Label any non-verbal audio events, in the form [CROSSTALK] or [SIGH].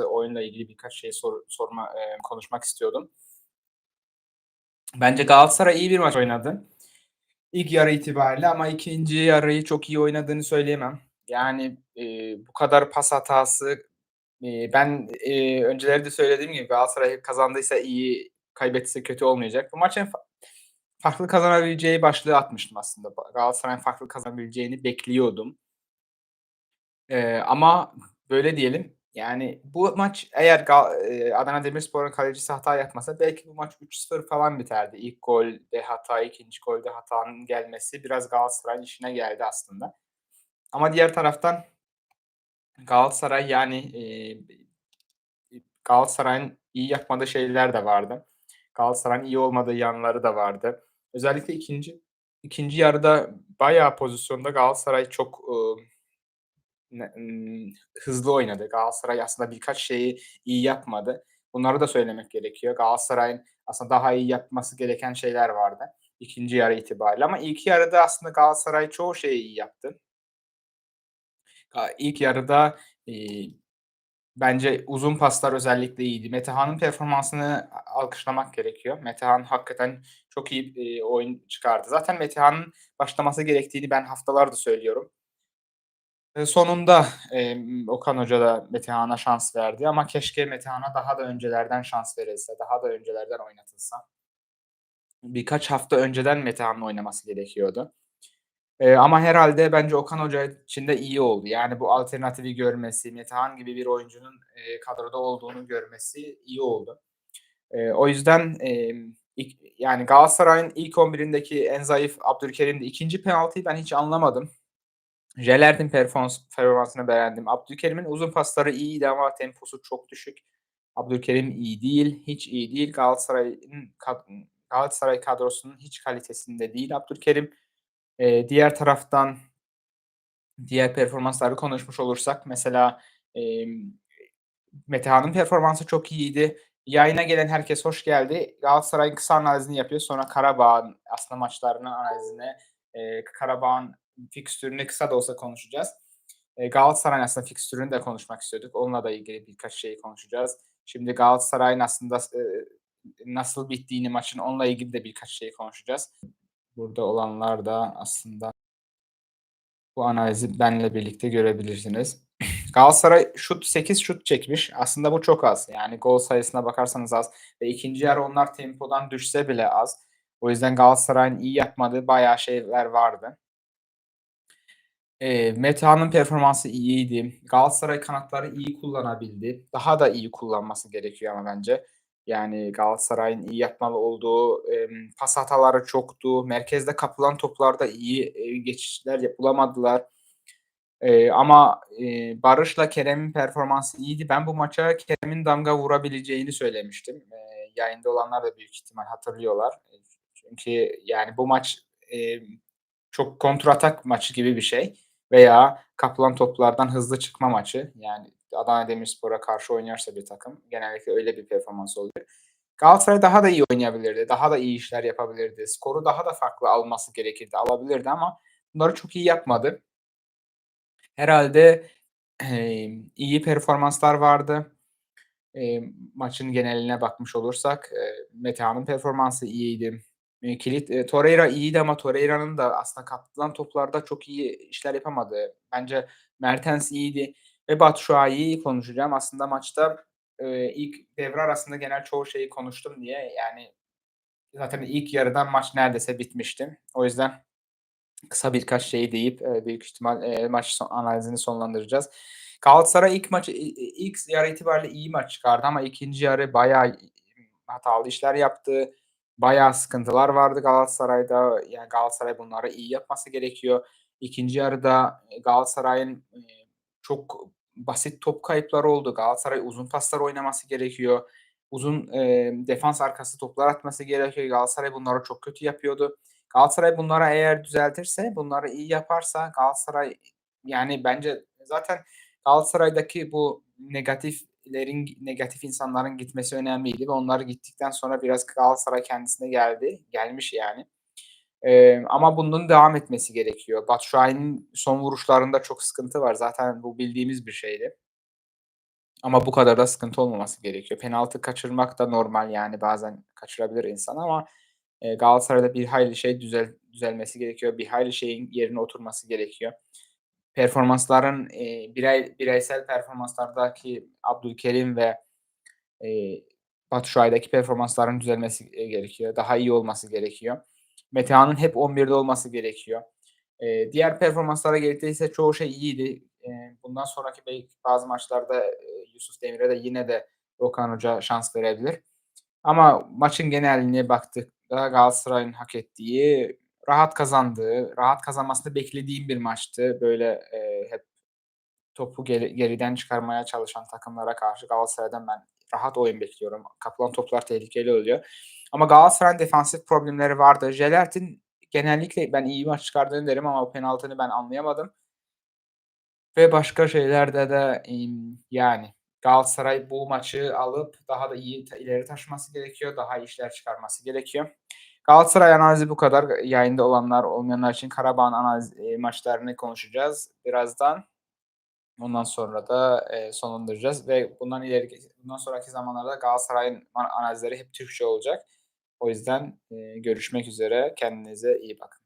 oyunla ilgili birkaç şey sor sorma eee, konuşmak istiyordum. Bence Galatasaray iyi bir maç oynadı. İlk yarı itibariyle ama ikinci yarıyı çok iyi oynadığını söyleyemem. Yani, eee, bu kadar pas hatası, eee, ben, eee, önceleri de söylediğim gibi Galatasaray kazandıysa iyi, kaybetse kötü olmayacak. Bu maçın fa farklı kazanabileceği başlığı atmıştım aslında. Galatasaray'ın farklı kazanabileceğini bekliyordum. Eee, ama böyle diyelim, yani bu maç eğer Adana Demirspor'un kalecisi hata yapmasa belki bu maç 3-0 falan biterdi. İlk golde hata, 2'nci golde hatanın gelmesi biraz Galatasaray'ın işine geldi aslında. Ama diğer taraftan Galatasaray, yani, eee, Galatasaray'ın iyi yapmadığı şeyler de vardı. Galatasaray'ın iyi olmadığı yanları da vardı. Özellikle ikinci ikinci yarıda bayağı pozisyonda Galatasaray çok, ımm, hızlı oynadı. Galatasaray aslında birkaç şeyi iyi yapmadı. Bunları da söylemek gerekiyor. Galatasaray'ın aslında daha iyi yapması gereken şeyler vardı ikinci yarı itibariyle ama ilk yarıda aslında Galatasaray çoğu şeyi iyi yaptı. İlk yarıda, eee, bence uzun paslar özellikle iyiydi. Metehan'ın performansını alkışlamak gerekiyor. Metehan hakikaten çok iyi, eee, oyun çıkardı. Zaten Metehan'ın başlaması gerektiğini ben haftalardır söylüyorum. Sonunda, emm, Okan Hoca da Metehan'a şans verdi ama keşke Metehan'a daha da öncelerden şans verilse, daha da öncelerden oynatılsa. Birkaç hafta önceden Metehan'ın oynaması gerekiyordu. Eee, ama herhâlde bence Okan Hoca için de iyi oldu. Yani bu alternatifi görmesi, Metehan gibi bir oyuncunun, eee, kadroda olduğunu görmesi iyi oldu. Eee, o yüzden, emm, ilk yani Galatasaray'ın ilk 11'indeki en zayıf Abdülkerim'di. 2'nci penaltıyı ben hiç anlamadım. Jelert'in performans performansını beğendim. Abdülkerim'in uzun pasları iyiydi ama temposu çok düşük. Abdülkerim iyi değil, hiç iyi değil. Galatasaray'ın Galatasaray kadrosunun hiç kalitesinde değil Abdülkerim. Eee, diğer taraftan diğer performansları konuşmuş olursak mesela, emm, Metehan'ın performansı çok iyiydi. Yayına gelen herkes hoş geldi. Galatasaray'ın kısa analizini yapıyor. Sonra Karabağ'ın aslında maçlarının analizine, eee, Karabağ'ın fikstürünü kısa da olsa konuşacağız. Eee, Galatasaray'ın aslında fikstürünü de konuşmak istiyorduk. Onunla da ilgili birkaç şey konuşacağız. Şimdi Galatasaray'ın aslında eee, nasıl bittiğini maçın onunla ilgili de birkaç şey konuşacağız. Burada olanlar da aslında bu analizi benimle birlikte görebilirsiniz. [CLEARS THROAT] Galatasaray şut 8 şut çekmiş. Aslında bu çok az. Yani gol sayısına bakarsanız az ve ikinci yarı onlar tempodan düşse bile az. O yüzden Galatasaray'ın iyi yapmadığı bayağı şeyler vardı. Eee, Metehan'ın performansı iyiydi. Galatasaray kanatları iyi kullanabildi. Daha da iyi kullanması gerekiyor ama bence. Yani Galatasaray'ın iyi yapmalı olduğu, emm, pas hataları çoktu. Merkezde kapılan toplarda iyi, eee, geçişler ya bulamadılar. Eee, ama, eee, Barış'la Kerem'in performansı iyiydi. Ben bu maça Kerem'in damga vurabileceğini söylemiştim. Eee, yayında olanlar da büyük ihtimal hatırlıyorlar. Eee, çünkü yani bu maç, emm, çok kontratak maçı gibi bir şey veya kapılan toplardan hızlı çıkma maçı. Yani Adana Demirspor'a karşı oynuyorsa bir takım genellikle öyle bir performans oluyor. Galatasaray daha da iyi oynayabilirdi. Daha da iyi işler yapabilirdi. Skoru daha da farklı alması gerekirdi. Alabilirdi ama bunları çok iyi yapmadı. Herhâlde, emm, iyi performanslar vardı. Eee, maçın geneline bakmış olursak, eee, Metehan'ın performansı iyiydi. Eee, kilit eee, Torreira iyiydi ama Torreira'nın da aslında kaptırılan toplarda çok iyi işler yapamadı. Bence Mertens iyiydi ve Batshuayi'yi konuşacağım. Aslında maçta, eee, ilk devre arasında genel çoğu şeyi konuştum diye yani zaten ilk yarıdan maç neredeyse bitmişti. O yüzden kısa birkaç şey deyip, eee, büyük ihtimal, eee, maç son analizini sonlandıracağız. Galatasaray ilk i ilk yarı itibariyle iyi maç çıkardı ama ikinci yarı bayağı, hatalı işler yaptı. Bayağı sıkıntılar vardı Galatasaray'da. Yani Galatasaray bunları iyi yapması gerekiyor. İkinci yarıda, eee, Galatasaray'ın, eee, çok basit top kayıpları oldu. Galatasaray uzun paslar oynaması gerekiyor. Uzun, eee, defans arkası toplar atması gerekiyor. Galatasaray bunları çok kötü yapıyordu. Galatasaray bunları eğer düzeltirse, bunları iyi yaparsa Galatasaray yani bence zaten Galatasaray'daki bu negatiflerin negatif insanların gitmesi önemliydi ve onlar gittikten sonra biraz Galatasaray kendisine geldi. Gelmiş yani. Eee, ama bunun devam etmesi gerekiyor. Batshuayi'nin son vuruşlarında çok sıkıntı var. Zaten bu bildiğimiz bir şeydi. Ama bu kadar da sıkıntı olmaması gerekiyor. Penaltı kaçırmak da normal, yani, bazen kaçırabilir insan ama, eee, Galatasaray'da bir hayli şey düzel düzelmesi gerekiyor. Bir hayli şeyin yerine oturması gerekiyor. Performansların, eee, birey bireysel performanslardaki Abdülkerim ve, eee, Batshuayi'deki performansların düzelmesi, eee, gerekiyor. Daha iyi olması gerekiyor. Metehan'ın hep 11'de olması gerekiyor. Eee, diğer performanslara geldiyse çoğu şey iyiydi. Eee, bundan sonraki belki bazı maçlarda, eee, Yusuf Demir'e de yine de Okan Hoca şans verebilir. Ama maçın geneline baktığımda Galatasaray'ın hak ettiği, rahat kazandığı, rahat kazanmasını beklediğim bir maçtı. Böyle, eee, hep topu geri geriden çıkarmaya çalışan takımlara karşı Galatasaray'dan ben rahat oyun bekliyorum. Kapılan toplar tehlikeli oluyor. Ama Galatasaray'ın defansif problemleri vardı. Jelert'in genellikle ben iyi maç çıkardığını derim ama o penaltını ben anlayamadım. Ve başka şeylerde de, yani, Galatasaray bu maçı alıp daha da iyi ileri taşıması gerekiyor. Daha iyi işler çıkarması gerekiyor. Galatasaray analizi bu kadar. Yayında olanlar, olmayanlar için Karabağ'ın analiz eee, maçlarını konuşacağız birazdan. Ondan sonra da, eee, sonlandıracağız ve bundan ileriki bundan sonraki zamanlarda Galatasaray'ın analizleri hep Türkçe olacak. O yüzden, eee, görüşmek üzere. Kendinize iyi bakın.